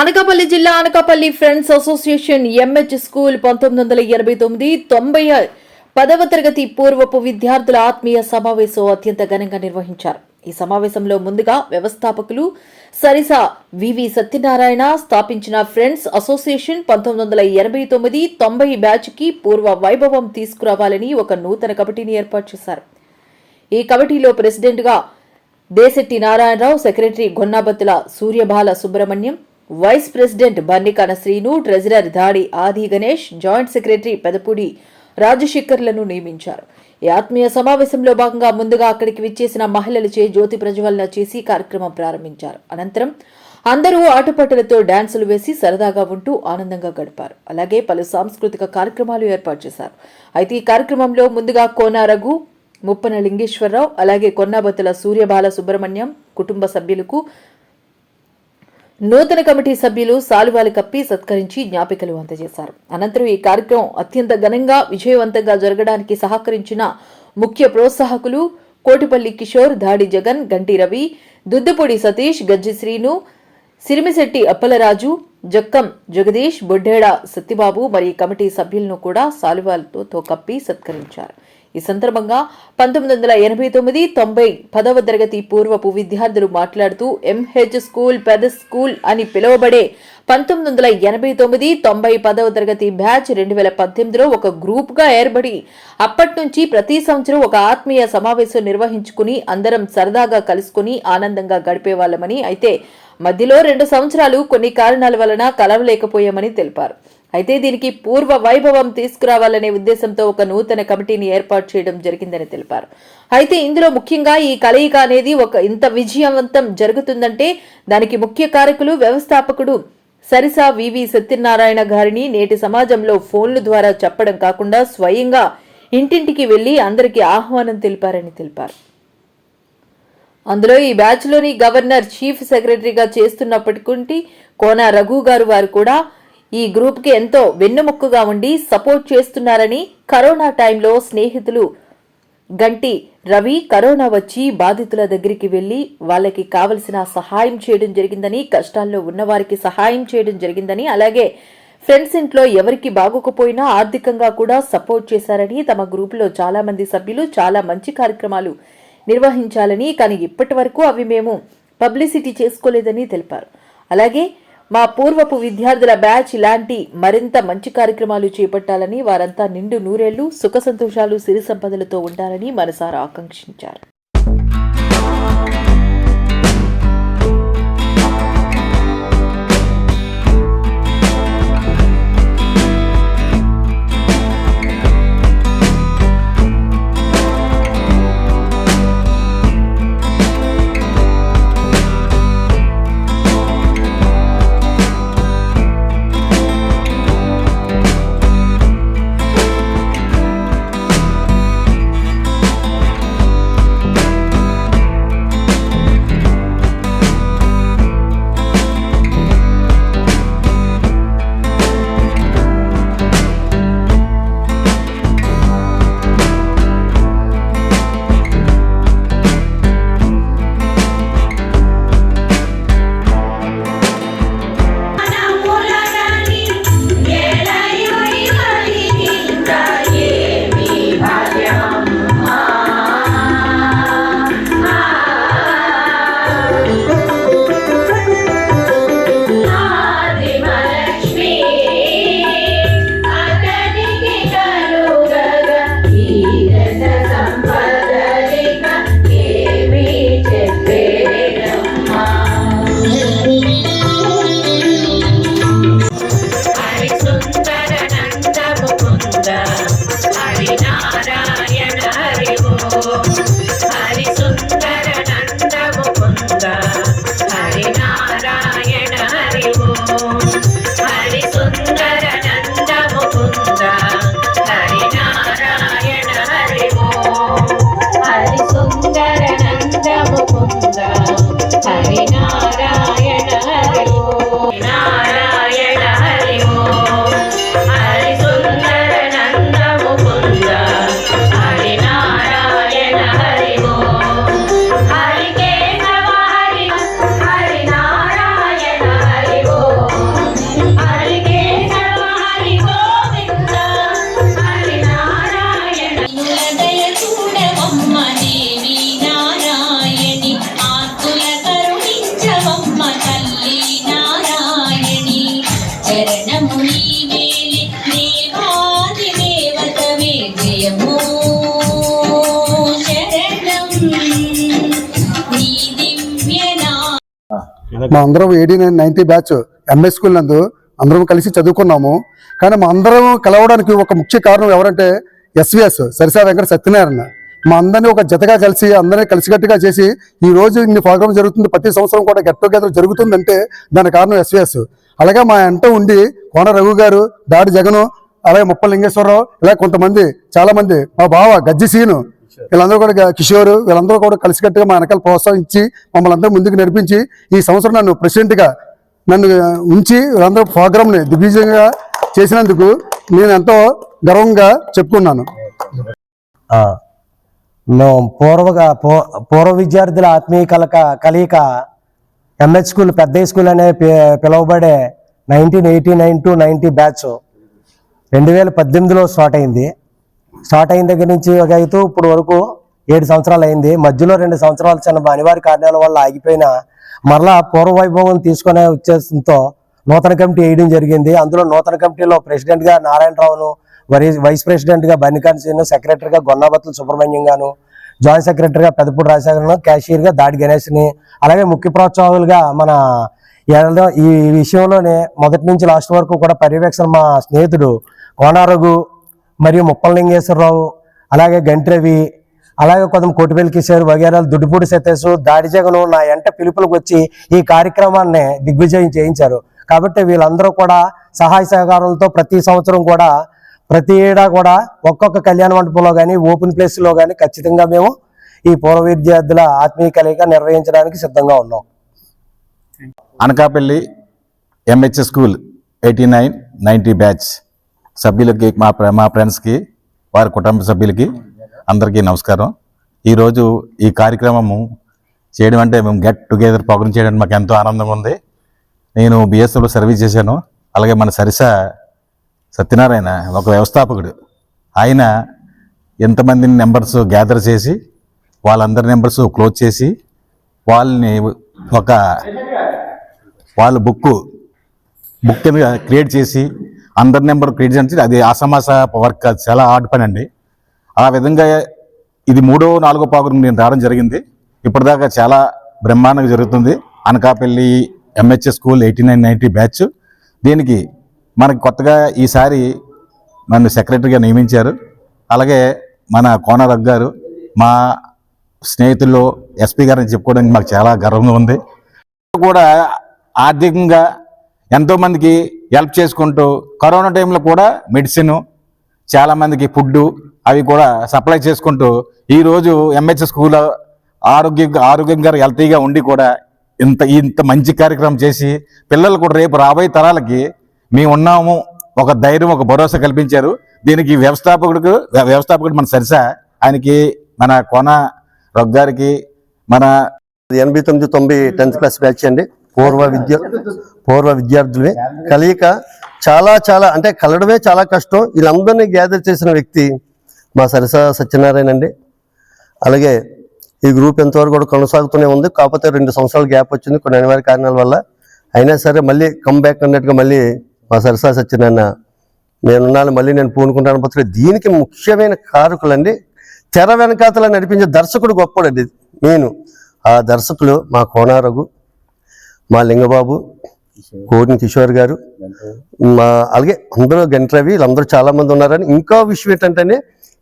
అనకాపల్లి జిల్లా Anakapalli friends association MH school పంతొమ్మిది వందల ఎనభై తొమ్మిది తొంభై పదవ తరగతి పూర్వపు విద్యార్థుల ఆత్మీయ సమావేశం అత్యంత ఘనంగా నిర్వహించారు. ఈ సమావేశంలో ముందుగా వ్యవస్థాపకులు సరిస వివి సత్యనారాయణ స్థాపించిన ఫ్రెండ్స్ అసోసియేషన్ పంతొమ్మిది వందల ఎనభై తొమ్మిది తొంభై బ్యాచ్కి పూర్వ వైభవం తీసుకురావాలని ఒక నూతన కమిటీని ఏర్పాటు చేశారు. ఈ కమిటీలో ప్రెసిడెంట్గా Desetti Narayana Rao secretary Gonnabattula Suryabala Subrahmanyam vice president Bannikana Srinu treasurer Dadi Adi Ganesh joint secretary Pedapudi రాజశేఖర్లను నియమించారు. ఈ ఆత్మీయ సమావేశంలో భాగంగా ముందుగా అక్కడికి విచ్చేసిన మహిళలచే జ్యోతి ప్రజ్వలన చేసి కార్యక్రమం ప్రారంభించారు. అనంతరం అందరూ ఆటపాటలతో డాన్సులు వేసి సరదాగా ఉంటూ ఆనందంగా గడిపారు. అలాగే పలు సాంస్కృతిక కార్యక్రమాలు ఏర్పాటు చేశారు. అయితే ఈ కార్యక్రమంలో ముందుగా కోనారఘు ముప్పన లింగేశ్వరరావు అలాగే కొన్నాబత్తుల సూర్యబాల సుబ్రహ్మణ్యం కుటుంబ సభ్యులకు నూతన కమిటీ సభ్యులు సాలువాలు కప్పి సత్కరించి జ్ఞాపికలు అందజేశారు. అనంతరం ఈ కార్యక్రమం అత్యంత ఘనంగా విజయవంతంగా జరగడానికి సహకరించిన ముఖ్య ప్రోత్సాహకులు కోటిపల్లి కిషోర్ దాడి జగన్ గంటి రవి దుద్దపూడి సతీష్ గజ్జి శ్రీను సిరిమిశెట్టి అప్పలరాజు జక్కం జగదీష్ బొడ్డేడ సత్యబాబు మరియు కమిటీ సభ్యులను కూడా సాలువాలతో కప్పి సత్కరించారు. ఈ సందర్భంగా పంతొమ్మిది వందల ఎనభై తొమ్మిది తొంభై పదవ తరగతి పూర్వపు విద్యార్థులు మాట్లాడుతూ ఎంహెచ్ స్కూల్ పెద్ద స్కూల్ అని పిలువబడే పంతొమ్మిది వందల ఎనభై తొమ్మిది తొంభై పదవ తరగతి బ్యాచ్ రెండు వేల పద్దెనిమిదిలో ఒక గ్రూప్గా ఏర్పడి అప్పటి నుంచి ప్రతి సంవత్సరం ఒక ఆత్మీయ సమావేశం నిర్వహించుకుని అందరం సరదాగా కలుసుకుని ఆనందంగా గడిపేవాళ్ళమని అయితే మధ్యలో రెండు సంవత్సరాలు కొన్ని కారణాల వలన కలవలేకపోయామని తెలిపారు. అయితే దీనికి పూర్వ వైభవం తీసుకురావాలనే ఉద్దేశంతో ఒక నూతన కమిటీని ఏర్పాటు చేయడం జరిగిందని తెలిపారు. అయితే ఇందులో ముఖ్యంగా ఈ కలయిక అనేది ఒక ఇంత విజయవంతం జరుగుతుందంటే దానికి ముఖ్య కారకులు వ్యవస్థాపకుడు సరిసా వివి సత్యనారాయణ గారిని నేటి సమాజంలో ఫోన్ల ద్వారా చెప్పడం కాకుండా స్వయంగా ఇంటింటికి వెళ్ళి అందరికీ ఆహ్వానం తెలిపారని తెలిపారు. అందులో ఈ బ్యాచ్లోని గవర్నర్ చీఫ్ సెక్రటరీగా చేస్తున్నప్పటికీ కోన రఘు గారు వారు కూడా ఈ గ్రూప్కి ఎంతో వెన్నుముక్కుగా ఉండి సపోర్ట్ చేస్తున్నారని కరోనా టైంలో స్నేహితులు. గంటి రవి కరోనా వచ్చి బాధితుల దగ్గరికి వెళ్ళి వాళ్ళకి కావలసిన సహాయం చేయడం జరిగిందని కష్టాల్లో ఉన్నవారికి సహాయం చేయడం జరిగిందని అలాగే ఫ్రెండ్స్ ఇంట్లో ఎవరికి బాగోకపోయినా ఆర్థికంగా కూడా సపోర్ట్ చేశారని తమ గ్రూపులో చాలా మంది సభ్యులు చాలా మంచి కార్యక్రమాలు నిర్వహించాలని కానీ ఇప్పటి వరకు అవి మేము పబ్లిసిటీ చేసుకోలేదని తెలిపారు. అలాగే మా పూర్వపు విద్యార్థుల బ్యాచ్ ఇలాంటి మరింత మంచి కార్యక్రమాలు చేపట్టాలని వారంతా నిండు నూరేళ్ళు సుఖ సంతోషాలు సిరి సంపదలతో ఉండాలని మనసారా ఆకాంక్షించారు. శరణము మా అందరం eighty nine ninety batch MS school నందు అందరం కలిసి చదువుకున్నాము. కానీ మా అందరం కలవడానికి ఒక ముఖ్య కారణం ఎవరంటే ఎస్విఎస్ సరిసా వెంకట సత్యనారాయణ. మా అందరినీ ఒక జతగా కలిసి అందరినీ కలిసికట్టుగా చేసి ఈ రోజు ఇన్ని ప్రోగ్రామ్ జరుగుతుంది ప్రతి సంవత్సరం కూడా గెట్ టుగెదర్ జరుగుతుందంటే దాని కారణం ఎస్విఎస్ అలాగే మా ఎంట ఉండి కోన రఘు గారు దాడి జగను అలాగే ముప్ప లింగేశ్వరరావు ఇలా కొంతమంది చాలా మంది మా బావ గజ్జి సీను వీళ్ళందరూ కూడా కిషోరు కిషోర్ వీళ్ళందరూ కూడా కలిసికట్టుగా మా వెనకాల ప్రోత్సహించి మమ్మల్ని అందరూ ముందుకు నడిపించి ఈ సంవత్సరం నన్ను ప్రెసిడెంట్గా నన్ను ఉంచి వీళ్ళందరూ ప్రోగ్రామ్ని దిగ్విజయంగా చేసినందుకు నేను ఎంతో గర్వంగా చెప్పుకున్నాను. మేము పూర్వగా పూర్వ విద్యార్థుల ఆత్మీయ కలక కలయిక ఎంహెచ్ స్కూల్ పెద్ద స్కూల్ అనే పిలువబడే nineteen eighty nine to ninety batch రెండు వేల పద్దెనిమిదిలో స్టార్ట్ అయింది. స్టార్ట్ అయిన దగ్గర నుంచి ఒక అయితే ఇప్పుడు వరకు ఏడు సంవత్సరాలు అయింది. మధ్యలో రెండు సంవత్సరాలు చిన్న అనివార్య కారణాల వల్ల ఆగిపోయిన మరలా పూర్వ వైభవం తీసుకునే ఉద్దేశంతో నూతన కమిటీ వేయడం జరిగింది. అందులో నూతన కమిటీలో ప్రెసిడెంట్గా నారాయణరావును వైస్ ప్రెసిడెంట్గా బన్నికాన్ శ్రీను సెక్రటరీగా గొన్నాబత్తుల సుబ్రహ్మణ్యం గాను జాయింట్ సెక్రటరీగా పెద్దపూడి రాజశేఖరను క్యాషియర్గా దాడి గణేష్ని అలాగే ముఖ్య ప్రోత్సాహకులుగా మన ఏదో- ఈ విషయంలోనే మొదటి నుంచి లాస్ట్ వరకు కూడా పర్యవేక్షణ మా స్నేహితుడు కోనారఘు మరియు ముప్పలింగేశ్వరరావు అలాగే గంట్రవి అలాగే కొంత కోటిపల్లి కిషోర్ వగేరాలు దుడ్డుపూడి సతీష్ దాడి జగను నా ఎంట పిలుపులకు వచ్చి ఈ కార్యక్రమాన్ని దిగ్విజయం చేయించారు. కాబట్టి వీళ్ళందరూ కూడా సహాయ సహకారాలతో ప్రతి సంవత్సరం కూడా ప్రతి ఏడా కూడా ఒక్కొక్క కళ్యాణ మండపంలో కానీ ఓపెన్ ప్లేస్లో కానీ ఖచ్చితంగా మేము ఈ పూర్వ విద్యార్థుల ఆత్మీయ కలయిక నిర్వహించడానికి సిద్ధంగా ఉన్నాం. Anakapalli MH school eighty nine ninety batch సభ్యులకి మా మా ఫ్రెండ్స్కి వారి కుటుంబ సభ్యులకి అందరికీ నమస్కారం. ఈరోజు ఈ కార్యక్రమము చేయడం అంటే మేము గెట్ టుగెదర్ ప్రోగ్రామ్ చేయడానికి మాకు ఎంతో ఆనందంగా ఉంది. నేను బిఎస్ఎఫ్లో సర్వీస్ చేశాను. అలాగే మన సరిస సత్యనారాయణ ఒక వ్యవస్థాపకుడు. ఆయన ఎంతమంది నెంబర్స్ గ్యాదర్ చేసి వాళ్ళందరి నెంబర్స్ క్లోజ్ చేసి వాళ్ళని ఒక వాళ్ళ బుక్ బుక్ క్రియేట్ చేసి అందరి నెంబర్ క్రియేట్ చేసి అది ఆసమాస వర్క్ అది చాలా హార్డ్ పని అండి. ఆ విధంగా ఇది మూడో నాలుగో పాగురు నేను రావడం జరిగింది. ఇప్పటిదాకా చాలా బ్రహ్మాండంగా జరుగుతుంది. Anakapalli MHS school eighty nine ninety batch. దీనికి మనకి కొత్తగా ఈసారి నన్ను సెక్రటరీగా నియమించారు. అలాగే మన కోనరగ్ గారు మా స్నేహితుల్లో ఎస్పీ గారిని చెప్పుకోవడానికి మాకు చాలా గర్వంగా ఉంది. కూడా ఆర్థికంగా ఎంతోమందికి హెల్ప్ చేసుకుంటూ కరోనా టైంలో కూడా మెడిసిన్ చాలామందికి ఫుడ్డు ఫుడ్ అవి కూడా సప్లై చేసుకుంటూ ఈరోజు ఎంహెచ్ఎస్ స్కూల్ ఆరోగ్య ఆరోగ్యంగా హెల్తీగా ఉండి కూడా ఇంత ఇంత మంచి కార్యక్రమం చేసి పిల్లలు కూడా రేపు రాబోయే తరాలకి మేము ఉన్నాము ఒక ధైర్యం ఒక భరోసా కల్పించారు. దీనికి వ్యవస్థాపకుడికి వ్యవస్థాపకుడు మన సరిసా. ఆయనకి మన కోన రొగ్గారికి మన ఎనభై తొమ్మిది తొంభై టెన్త్ క్లాస్ బ్యాచ్ అండి. పూర్వ విద్య పూర్వ విద్యార్థులే కలియక చాలా చాలా అంటే కలడమే చాలా కష్టం. వీళ్ళందరినీ గ్యాదర్ చేసిన వ్యక్తి మా సరస సత్యనారాయణ అండి. అలాగే ఈ గ్రూప్ ఎంతవరకు కూడా కొనసాగుతూనే ఉంది. కాకపోతే రెండు సంవత్సరాల గ్యాప్ వచ్చింది. కొన్ని అనివార్య కారణాల వల్ల. అయినా సరే మళ్ళీ కమ్బ్యాక్ అన్నట్టుగా మళ్ళీ మా సరసా సత్యనారాయణ నేనున్నాను మళ్ళీ నేను పూనుకుంటాను పత్రిక దీనికి ముఖ్యమైన కారకులండి తెర వెనకాతల నడిపించే దర్శకుడు గొప్పడండి నేను. ఆ దర్శకులు మా కోనారఘు మా లింగబాబు కోడిని కిషోర్ గారు మా అలాగే అందరూ గంట్రవి వీళ్ళందరూ చాలామంది ఉన్నారని ఇంకో విషయం ఏంటంటే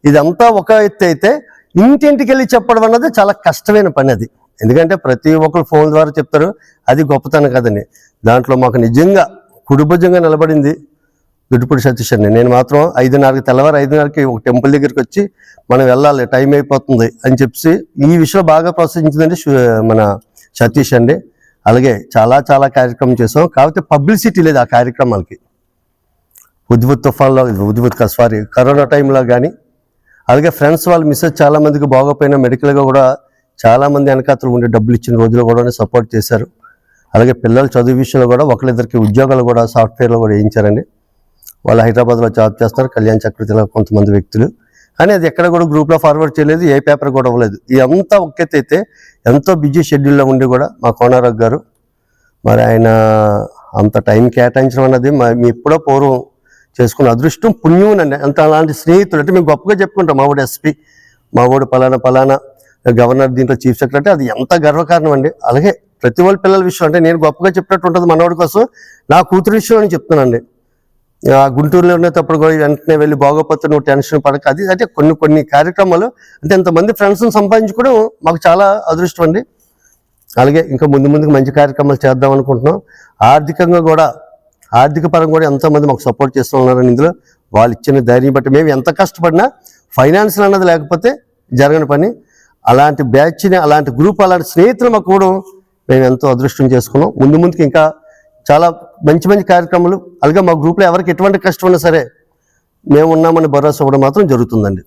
ఇదంతా ఒక ఎత్తు అయితే ఇంటింటికి వెళ్ళి చెప్పడం అన్నది చాలా కష్టమైన పని అది. ఎందుకంటే ప్రతి ఒక్కరు ఫోన్ ద్వారా చెప్తారు అది గొప్పతనం కదండి. దాంట్లో మాకు నిజంగా కుడిభుజంగా నిలబడింది దుడ్డుపూడి సతీష్ అండి నేను మాత్రం ఐదున్నరకి తెల్లవారు ఐదున్నరకి ఒక టెంపుల్ దగ్గరికి వచ్చి మనం వెళ్ళాలి టైం అయిపోతుంది అని చెప్పి ఈ విషయంలో బాగా ప్రోత్సహించిందండి మన సతీష్ అండి అలాగే చాలా చాలా కార్యక్రమం చేసాం. కాకపోతే పబ్లిసిటీ లేదు ఆ కార్యక్రమాలకి. ఉద్భుత్ తుఫాన్లో ఉద్భుత్ సారీ కరోనా టైంలో కానీ అలాగే ఫ్రెండ్స్ వాళ్ళు మిస్సెస్ చాలామందికి బాగోపోయినా మెడికల్గా కూడా చాలామంది వెనకాతలు ఉండే డబ్బులు ఇచ్చిన రోజులు కూడా సపోర్ట్ చేశారు. అలాగే పిల్లల చదువు విషయంలో కూడా ఒకరిద్దరికి ఉద్యోగాలు కూడా సాఫ్ట్వేర్లో కూడా వేయించారండి. వాళ్ళు హైదరాబాద్లో జాబ్ చేస్తారు కళ్యాణ్ చక్రవర్తిలో కొంతమంది వ్యక్తులు. కానీ అది ఎక్కడ కూడా గ్రూప్లో ఫార్వర్డ్ చేయలేదు ఏ పేపర్ కూడా ఇవ్వలేదు. ఇదంతా ఒక్కైతే అయితే ఎంతో బిజీ షెడ్యూల్లో ఉండి కూడా మా కోనారావు గారు మరి ఆయన అంత టైం కేటాయించడం అన్నది మా- మీ ఎప్పుడో పూర్వం చేసుకున్న అదృష్టం పుణ్యం అండి. అంత అలాంటి స్నేహితులు అంటే మేము గొప్పగా చెప్పుకుంటాం. మా వాడు ఎస్పీ మా వాడు పలానా పలానా గవర్నర్ దీంట్లో చీఫ్ సెక్రటరీ అది ఎంత గర్వకారణం అండి. అలాగే ప్రతి వాళ్ళ పిల్లల విషయం. అంటే నేను గొప్పగా చెప్పినట్టు ఉంటుంది మనవాడి కోసం. నా కూతురు విషయం అని చెప్తున్నానండి. గుంటూరులో ఉన్నప్పుడు కూడా వెంటనే వెళ్ళి బాగోపోతే నువ్వు టెన్షన్ పడక. అది అంటే కొన్ని కొన్ని కార్యక్రమాలు అంటే ఇంతమంది ఫ్రెండ్స్ని సంపాదించుకోవడం మాకు చాలా అదృష్టం అండి. అలాగే ఇంకా ముందు ముందుకు మంచి కార్యక్రమాలు చేద్దాం అనుకుంటున్నాం. ఆర్థికంగా కూడా ఆర్థిక పరంగా కూడా ఎంతోమంది మాకు సపోర్ట్ చేస్తూ ఉన్నారని ఇందులో. వాళ్ళు ఇచ్చిన ధైర్యం బట్టి మేము ఎంత కష్టపడినా ఫైనాన్షియల్ అన్నది లేకపోతే జరగని పని. అలాంటి బ్యాచ్ని అలాంటి గ్రూప్ అలాంటి స్నేహితులు మాకు కూడా మేము ఎంతో అదృష్టం చేసుకున్నాం. ముందు ముందుకు ఇంకా చాలా మంచి మంచి కార్యక్రమాలు. అలాగే మా గ్రూప్లో ఎవరికి ఎటువంటి కష్టం ఉన్నా సరే మేము ఉన్నామని భరోసా ఇవ్వడం మాత్రం జరుగుతుందండి.